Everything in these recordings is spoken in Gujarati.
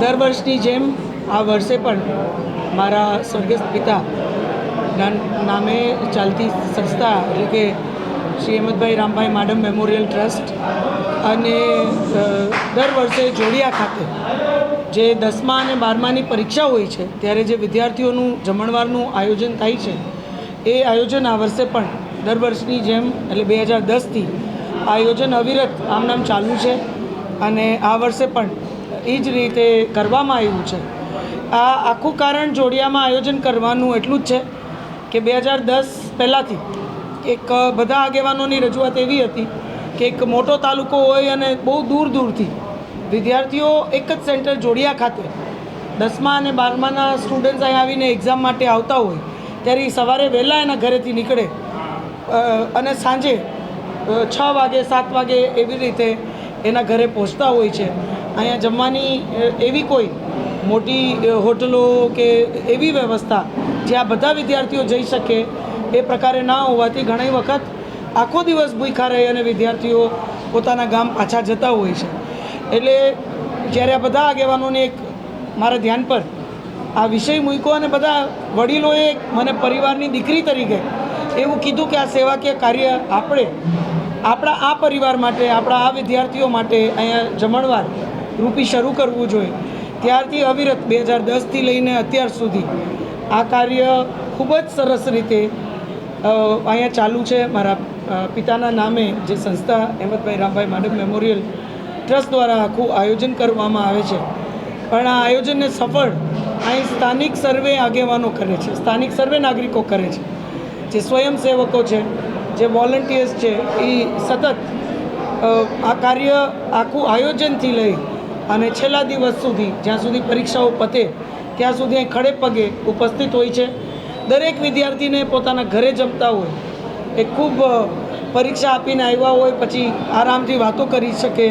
દર વર્ષની જેમ આ વર્ષે પણ મારા સ્વર્ગસ્થ પિતા નામે ચાલતી સંસ્થા એટલે કે શ્રી હેમંતભાઈ રામભાઈ માડમ મેમોરિયલ ટ્રસ્ટ અને દર વર્ષે જોડિયા ખાતે જે દસમા અને બારમાની પરીક્ષા હોય છે, ત્યારે જે વિદ્યાર્થીઓનું જમણવારનું આયોજન થાય છે, એ આયોજન આ વર્ષે પણ દર વર્ષની જેમ એટલે બે હજાર દસથી આયોજન અવિરત આમ નામ ચાલુ છે અને આ વર્ષે પણ એ જ રીતે કરવામાં આવ્યું છે. આ આખું કારણ જોડિયામાં આયોજન કરવાનું એટલું જ છે કે બે હજાર દસ પહેલાંથી એક બધા આગેવાનોની રજૂઆત એવી હતી કે એક મોટો તાલુકો હોય અને બહુ દૂર દૂરથી વિદ્યાર્થીઓ એક જ સેન્ટર જોડિયા ખાતે દસમા અને બારમાના સ્ટુડન્ટ્સ અહીં આવીને એક્ઝામ માટે આવતા હોય ત્યારે સવારે વહેલા એના ઘરેથી નીકળે અને સાંજે છ વાગે, સાત વાગે એવી રીતે એના ઘરે પહોંચતા હોય છે. અહીંયા જમવાની એવી કોઈ મોટી હોટલો કે એવી વ્યવસ્થા જ્યાં બધા વિદ્યાર્થીઓ જઈ શકે એ પ્રકારે ના હોવાથી ઘણી વખત આખો દિવસ ભૂખા રહી અને વિદ્યાર્થીઓ પોતાના ગામ પાછા જતા હોય છે. એટલે જ્યારે આ બધા આગેવાનોને એક મારા ધ્યાન પર આ વિષય મૂક્યો અને બધા વડીલોએ મને પરિવારની દીકરી તરીકે એવું કીધું કે આ સેવાકીય કાર્ય આપણે, આપણા આ પરિવાર માટે, આપણા આ વિદ્યાર્થીઓ માટે અહીંયા જમણવાર રૂપી શરૂ કરવું જોઈએ. ત્યારથી અવિરત બે હજાર દસથી લઈને અત્યાર સુધી આ કાર્ય ખૂબ જ સરસ રીતે અહીંયા ચાલુ છે. મારા પિતાના નામે જે સંસ્થા અહેમદભાઈ રામભાઈ માડક મેમોરિયલ ટ્રસ્ટ દ્વારા આખું આયોજન કરવામાં આવે છે. પણ આ આયોજનને સફળ અહીં સ્થાનિક સર્વે આગેવાનો કરે છે. સ્થાનિક સર્વે નાગરિકો કરે છે. જે સ્વયંસેવકો છે, જે વોલન્ટિયર્સ છે એ સતત આ કાર્ય આખું આયોજનથી લઈ અને છેલ્લા દિવસ સુધી, જ્યાં સુધી પરીક્ષાઓ પતે, ત્યાં સુધી અહીં ખડે પગે ઉપસ્થિત હોય છે. દરેક વિદ્યાર્થીને પોતાના ઘરે જમતા હોય, એ ખૂબ પરીક્ષા આપીને આવ્યા હોય, પછી આરામથી વાતો કરી શકે,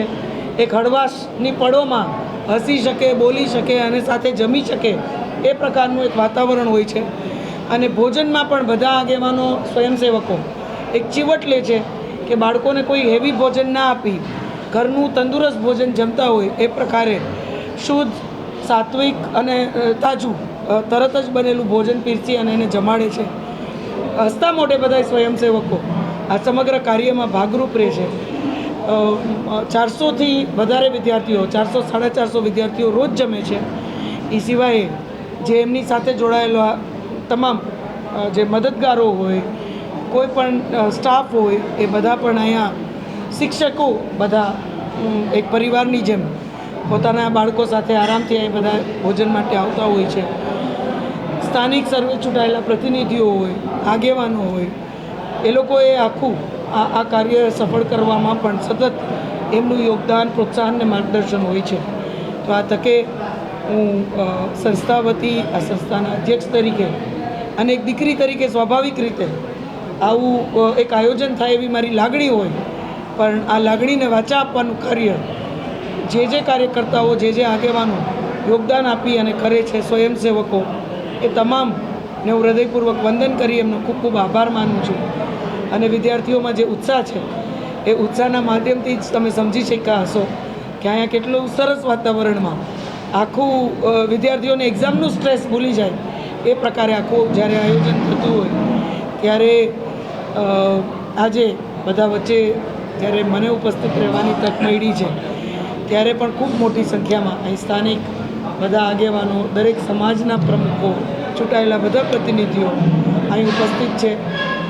એક હળવાશની પળોમાં હસી શકે, બોલી શકે, અને સાથે જમી શકે, એ પ્રકારનું એક વાતાવરણ હોય છે. અને ભોજનમાં પણ બધા આગેવાનો સ્વયંસેવકો એક ચીવટ લે છે કે બાળકોને કોઈ હેવી ભોજન ના આપી ઘરનું તંદુરસ્ત ભોજન જમતા હોય એ પ્રકારે શુદ્ધ, સાત્વિક અને તાજું તરત જ બનેલું ભોજન પીરસી અને એને જમાડે છે. હસતા મોઢે બધા સ્વયંસેવકો આ સમગ્ર કાર્યમાં ભાગરૂપ રહે છે. ચારસોથી વધારે વિદ્યાર્થીઓ, ચારસો સાડા ચારસો વિદ્યાર્થીઓ રોજ જમે છે. એ સિવાય જે એમની સાથે જોડાયેલા તમામ જે મદદગારો હોય, કોઈ પણ સ્ટાફ હોય, એ બધા પણ અહીંયા શિક્ષકો બધા એક પરિવારની જેમ પોતાના બાળકો સાથે આરામથી અહીં બધા ભોજન માટે આવતા હોય છે. સ્થાનિક સર્વે ચૂંટાયેલા પ્રતિનિધિઓ હોય, આગેવાનો હોય, એ લોકોએ આખું આ આ કાર્ય સફળ કરવામાં પણ સતત એમનું યોગદાન, પ્રોત્સાહન અને માર્ગદર્શન હોય છે. તો આ તકે હું સંસ્થા વતી, આ સંસ્થાના અધ્યક્ષ તરીકે અને એક દીકરી તરીકે સ્વાભાવિક રીતે આવું એક આયોજન થાય એવી મારી લાગણી હોય પણ આ લાગણીને વાચા આપવાનું કાર્ય જે જે કાર્યકર્તાઓ, જે જે આગેવાનો યોગદાન આપી અને કરે છે સ્વયંસેવકો, એ તમામને હું હૃદયપૂર્વક વંદન કરી એમનો ખૂબ ખૂબ આભાર માનું છું. અને વિદ્યાર્થીઓમાં જે ઉત્સાહ છે, એ ઉત્સાહના માધ્યમથી જ તમે સમજી શક્યા હશો કે અહીંયા કેટલું સરસ વાતાવરણમાં આખું વિદ્યાર્થીઓને એક્ઝામનું સ્ટ્રેસ ભૂલી જાય. એ પ્રકારે આખું જ્યારે આયોજન થતું હોય, ત્યારે આજે બધા વચ્ચે જ્યારે મને ઉપસ્થિત રહેવાની તક મળી છે. ત્યારે પણ ખૂબ મોટી સંખ્યામાં અહીં સ્થાનિક બધા આગેવાનો, દરેક સમાજના પ્રમુખો, ચૂંટાયેલા બધા પ્રતિનિધિઓ અહીં ઉપસ્થિત છે.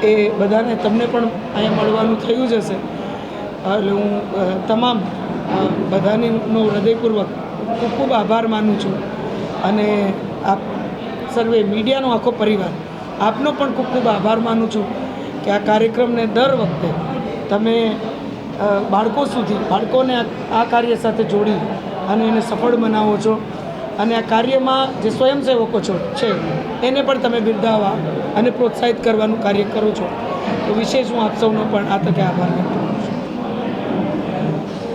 એ બધાને તમને પણ અહીંયા મળવાનું થયું જ હશે. એટલે હું તમામ બધાની નો હૃદયપૂર્વક ખૂબ ખૂબ આભાર માનું છું. અને આપ સર્વે મીડિયાનો આખો પરિવાર, આપનો પણ ખૂબ ખૂબ આભાર માનું છું કે આ કાર્યક્રમને દર વખતે તમે બાળકો સુધી, બાળકોને આ કાર્ય સાથે જોડી અને એને સફળ બનાવો છો. અને આ કાર્યમાં જે સ્વયંસેવકો છો, છે, એને પણ તમે બિરદાવવા અને પ્રોત્સાહિત કરવાનું કાર્ય કરો છો. તો વિશેષ હું આપ સૌનો પણ આ તકે આભાર કરું